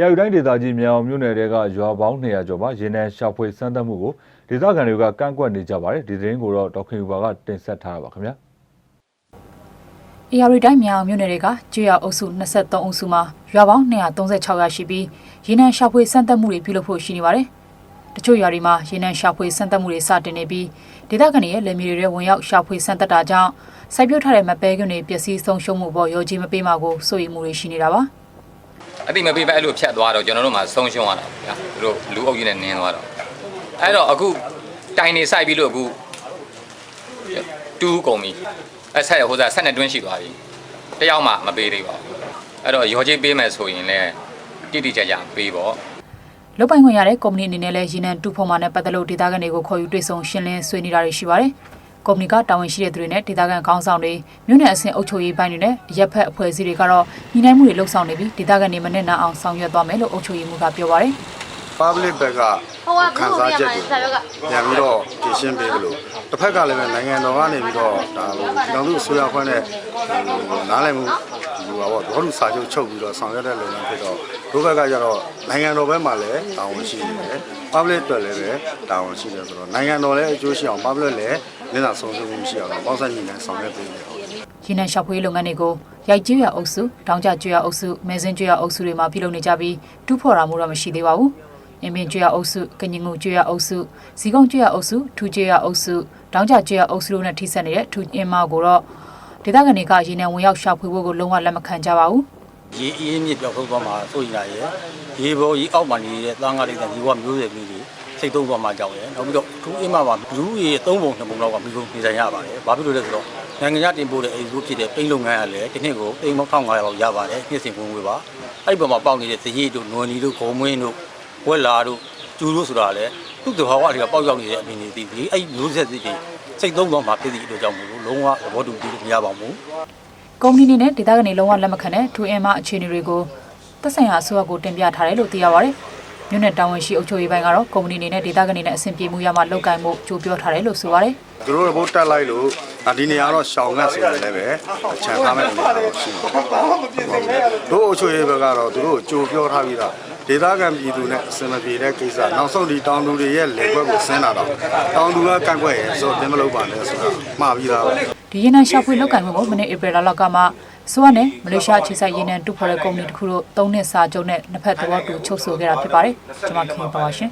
AR တိုင်းဒေသကြီးမြောင်မြို့နယ်တွေကရွာပေါင်း200ကျော်မှာရေနံရှာဖွေစမ်းသပ်မှုကိုဒေသခံတွေကကန့်ကွက်နေကြပါတယ်ဒီသတင်းကိုတော့ဒေါက်ခင်ယူပါကတင်ဆက်ထားတာပါခင်ဗျာ။ AR တိုင်းမြောင်မြို့နယ်တွေကကျွရအုပ်စု23အုပ်စုမှာရွာပေါင်း236ရာရှိပြီးရေနံရှာဖွေစမ်းသပ်မှုတွေပြုလုပ်ဖို့ရှိနေပါတယ်။တချို့ရွာတွေမှာရေနံရှာဖွေစမ်းသပ်မှုတွေစတင်နေပြီးဒေသခံတွေရဲ့လယ်မြေတွေထဲဝင်ရောက်ရှာဖွေစမ်းသပ်တာကြောင့်စိုက်ပျိုးထားတဲ့မပဲကွန်းတွေပျက်စီးဆုံးရှုံးမှုပေါ်ရောကြီးမပေးမှာကိုစိုးရိမ်မှုတွေရှိနေတာပါ။ အတိမပေးပဲအဲ့လိုဖြတ်သွားတော့ကျွန်တော်တို့မှဆုံးရှုံးရတာဗျာသူတို့လူအုပ်ကြီးနဲ့နင်းသွားတော့အဲ့တော့အခုတိုင်နေစိုက်ပြီးလို့အခုတူးကုန်ပြီအဲ့ဆက်ဟိုစားဆက်နှစ်တွင်းရှိသွားပြီတယောက်မှမပေးသေးပါဘူးအဲ့တော့ရောကြီးပေးမယ်ဆိုရင်လည်းတိတိကျကျပေးပေါ့လုတ်ပိုင်ခွင့်ရတဲ့ကုမ္ပဏီအနေနဲ့လည်းရေနံတူဖော်မာနဲ့ပတ်သက်လို့ဒေသခံတွေကိုခေါ်ယူတွေ့ဆုံရှင်းလင်းဆွေးနွေးတာတွေရှိပါတယ်။ ကုမ္ပဏီကတာဝန်ရှိတဲ့သူတွေနဲ့ဒေသခံခေါင်းဆောင်တွေမြို့နယ်အဆင့်အုပ်ချုပ်ရေးပိုင်းတွေနဲ့ရပ်ဖက်အဖွဲ့အစည်းတွေကတော့ညီနိုင်မှုတွေလှုပ်ဆောင်နေပြီးဒေသခံတွေမနဲ့နာအောင်ဆောင်ရွက်သွားမယ်လို့အုပ်ချုပ်ရေးမှူးကပြောပါတယ်။ public ဘက်ကဟိုကခံဘုစားရားချက်မှာတွေစာရွက်ကပြန်ပြီးတော့ပြင်ရှင်းပေးလို့တစ်ဖက်ကလည်းပဲနိုင်ငံတော်ကနေပြီးတော့ဒါလိုကျွန်တော်တို့အစိုးရခွင့်နဲ့ဟိုနားလည်မှုဟိုပါဘောဘောလူစာချုပ်ချုပ်ပြီးတော့ဆောင်ရွက်တဲ့လုပ်ငန်းဖြစ်တော့တို့ဘက်ကကျတော့နိုင်ငံတော်ဘက်မှာလည်းတာဝန်ရှိနေတယ် public အတွက်လည်းပဲတာဝန်ရှိတယ်ဆိုတော့နိုင်ငံတော်လည်းအကျိုးရှိအောင် public လည်းမျက်နှာဆုံးရှုံးမှုမရှိအောင်ပေါင်းစပ်ညီနဲ့ဆောင်ရွက်ပေးနေတယ်ရေနံရှောက်ဖွေးလုပ်ငန်းတွေကိုရိုက်ကျွရအုပ်စု၊တောင်ကျကျွရအုပ်စု၊မဲစင်းကျွရအုပ်စုတွေမှာပြုလုပ်နေကြပြီးတူးဖော်တာမျိုးတော့မရှိသေးပါဘူး။ အင်းပင်ကျွရအုပ်စု၊ကညင်ငူကျွရအုပ်စု၊ဇီကုံကျွရအုပ်စု၊ထူကျွရအုပ်စု၊တောင်ကျကျွရအုပ်စုတို့နဲ့ထိစပ်နေတဲ့ထူအင်းမကိုတော့ဒေသခံတွေကရေနံဝင်ရောက်ရှာဖွေဖို့ကိုလုံးဝလက်မခံကြပါဘူး။ရေအင်းမြစ်ပြောက်ဆုံးသွားမှာဆိုရင်လည်းရေပေါ်ရေအောက်မှာနေတဲ့သားငါးလေးတဲ့ဒီဘဝမျိုးတွေမျိုးတွေစိတ်သုံးသွားမှာကြောက်တယ်နောက်ပြီးတော့သူအင်းမှာလူရေသုံးပုံနှစ်ပုံလောက်ကမိကုန်နေဆိုင်ရပါတယ်ဘာဖြစ်လို့လဲဆိုတော့နိုင်ငံခြားတင်ပို့တဲ့အိမ်စုဖြစ်တဲ့ပိန်းလုပ်ငန်းကလည်းတစ်နှစ်ကိုအိမ်ပေါင်း1500လောက်ရပါတယ်နှစ်စဉ်ဝင်ဝေပါအဲ့ဒီပေါ်မှာပေါက်နေတဲ့ဇရီတို့နွယ်လီတို့ဂုံမွင်းတို့ ဝက်လာတို့ကျူတို့ဆိုတာလည်းသူ့တဘာဝတွေကပေါက်ရောက်နေတဲ့အပြင်တွေဒီအဲ့မျိုးဆက်စစ်တွေစိတ်သုံးသွားမှာဖြစ်သည့်အတွက်ကြောင့်မို့လို့လုံးဝသဘောတူပြီးမရပါဘူးကုမ္ပဏီအနေနဲ့ဒေသခံတွေလုံးဝလက်မခံတဲ့ထူအင်မအခြေအနေတွေကိုသက်ဆိုင်ရာအစိုးရကိုတင်ပြထားတယ်လို့သိရပါဗျ။မြို့နယ်တာဝန်ရှိအုပ်ချုပ်ရေးပိုင်းကတော့ကုမ္ပဏီအနေနဲ့ဒေသခံတွေနဲ့အဆင်ပြေမှုရမှလောက်ကိုင်းမှုကြိုးပြောထားတယ်လို့ဆိုပါတယ်။သူတို့ရဖို့တက်လိုက်လို့ဒါဒီနေရာတော့ရှောင်ငတ်ဆိုရင်လည်းပဲခြံထားမဲ့အနေအထားတော့ရှိတယ်။တို့အချို့ရေးဘက်ကတော့သူတို့ကြိုပြောထားပြီးသား ဒေသခံပြည်သူနဲ့အစင်မပြေတဲ့ကိစ္စနောက်ဆုံးဒီတောင်သူတွေရဲ့လေကွက်ကိုဆင်းလာတော့တောင်သူကကန့်ကွက်ရဲဆိုတင်မလုပ်ပါနဲ့ဆိုတာမှားပြီးသားပဲဒီရေနံရှာဖွေလောက်ကင်မှုကိုမနေ့ဧပြီလလောက်ကမှဆိုရနဲ့မလေးရှားခြေဆိုင်ရေနံတူဖော်တဲ့ကုမ္ပဏီတစ်ခုတို့၃နှစ်စာချုပ်နဲ့နှစ်ဖက်သဘောတူချုပ်ဆိုခဲ့တာဖြစ်ပါတယ်ကျွန်မခင်ပါပါရှင်